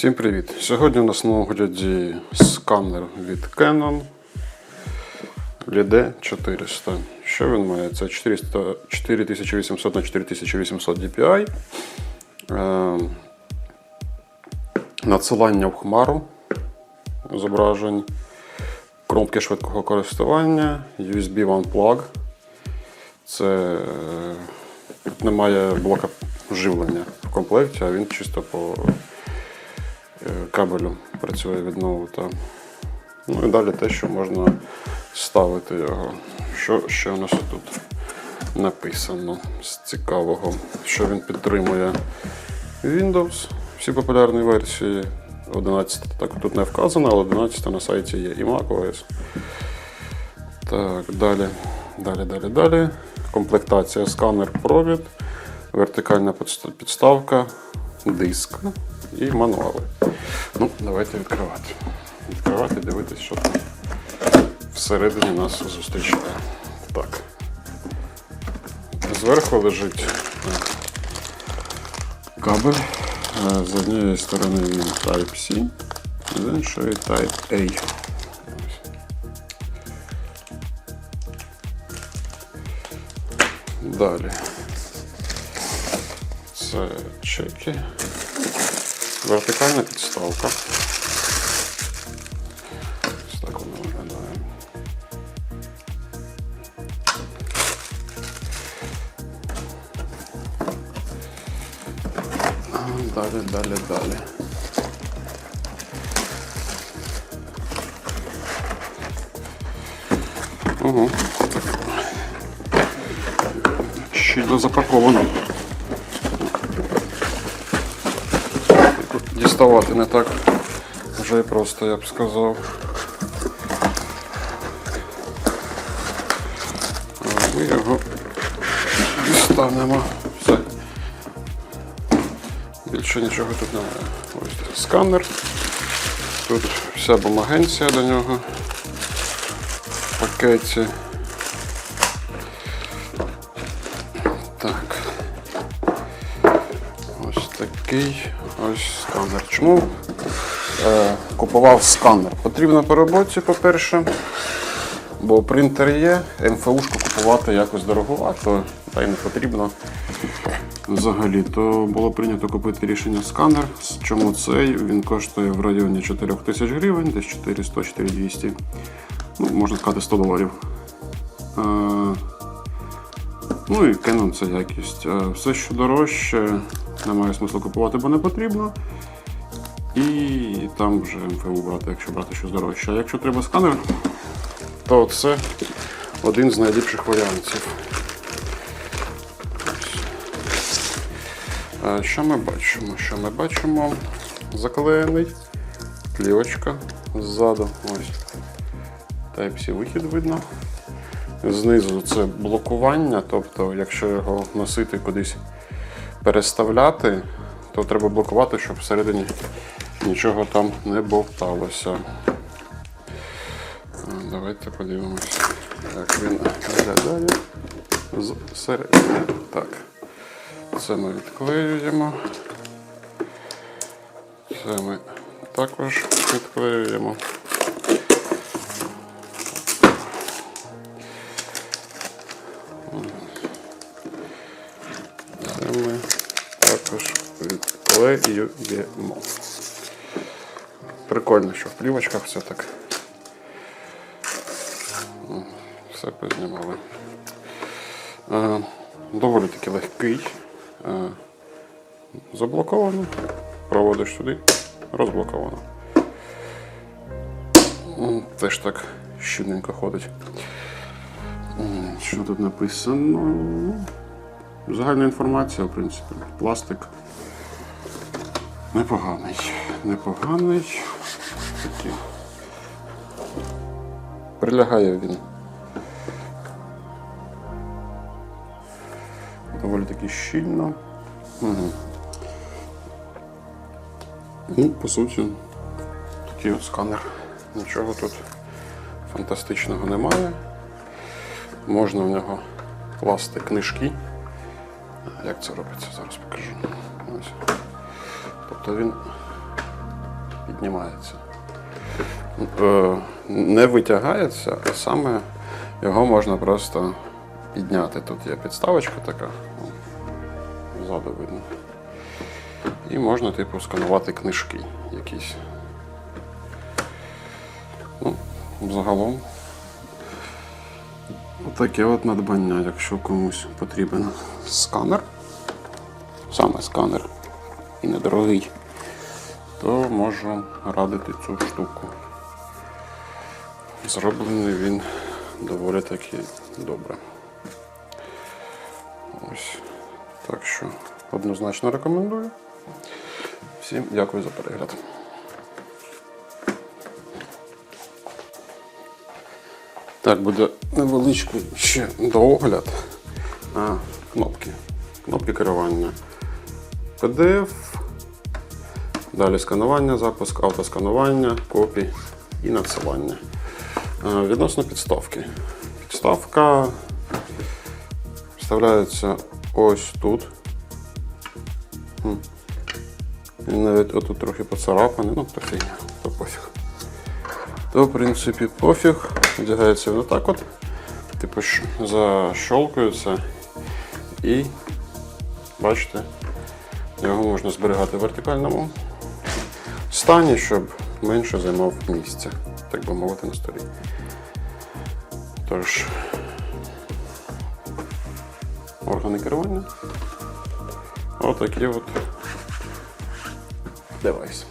Всім привіт! Сьогодні у нас на огляді сканер від Canon LED 400. Що він має? Це 400, 4800 на 4800 DPI. Е, надсилання в хмару зображень, кнопки швидкого користування, USB One Plug. Це е, немає блока живлення в комплекті, а він чисто по кабелю працює від ноута. Ну і далі те, що можна ставити його. Що ще у нас тут написано з цікавого, що він підтримує Windows, всі популярні версії. 11 так тут не вказано, але 11 на сайті є і macOS. Так, далі, далі, далі, далі. Комплектація сканер провід, вертикальна підставка, диск і мануали. Ну, давайте відкривати. Відкривати, дивитись, що там всередині нас зустрічає. Так. Зверху лежить е, кабель. Е, З однієї сторони він Type-C, з іншої Type-A. Далі. Це чеки. Вертикальна підставка. Ось так воно виглядає. А, Далі, далі, далі. Ого. Щільно запаковано. Діставати не так вже просто, я б сказав. А Ми його дістанемо. Все. Більше нічого тут немає. Ось сканер. Тут вся бумагенція до нього в пакеті. Так. Ось такий ось сканер. Чому е, купував сканер? Потрібно по роботі, по-перше, бо принтер є, МФУшку купувати якось дороговато, та й не потрібно. Взагалі, то було прийнято купити рішення сканер. Чому цей? Він коштує в районі 4 тисяч гривень, десь 400-4200. Ну, можна сказати, 100 доларів. Ну і Canon це якість. Е, Все, що дорожче, немає смислу купувати, бо не потрібно. І там вже МФУ брати, якщо брати щось дорожче. А якщо треба сканер, то це один з найліпших варіантів. Е, Що ми бачимо? Що ми бачимо? Заклеєний, плівочка ззаду. Ось. Type-C вихід видно. Знизу це блокування, тобто, якщо його носити кудись переставляти, то треба блокувати, щоб всередині нічого там не бовталося. Давайте подивимося, як він виглядає зсередини. Так, це ми відклеюємо. Це ми також відклеюємо. Прикольно, що в плівочках все так. Все познімали. Е, Доволі таки легкий. Е, Заблоковано. Проводиш сюди, розблоковано. Теж так щільненько ходить. Що тут написано? Загальна інформація, в принципі. Пластик. Непоганий. Непоганий. Такий. Прилягає він. Доволі таки щільно. Угу. Ну, по суті, такий от сканер. Нічого тут фантастичного немає. Можна в нього класти книжки. Як це робиться, зараз покажу. Ось. Тобто він піднімається. Е, Не витягається, а саме його можна просто підняти. Тут є підставочка така, ззаду видно. І можна, типу, сканувати книжки якісь. Ну, загалом. Таке от надбання, якщо комусь потрібен сканер, саме сканер і недорогий, то можу радити цю штуку. Зроблений він доволі таки добре. Ось. Так що однозначно рекомендую. Всім дякую за перегляд. Так, буде невеличкий ще доогляд. А, кнопки. Кнопки керування. PDF. Далі сканування, запуск, автосканування, копі і надсилання. Е, Відносно підставки. Підставка вставляється ось тут. І навіть отут трохи поцарапаний, ну то фігня, то пофіг. То, в принципі, пофіг. Одягається він отак от. Типу защолкується. І бачите, його можна зберігати в вертикальному стані, щоб менше займав місця, так би мовити, на столі. Тож, органи керування. Отакий от девайс.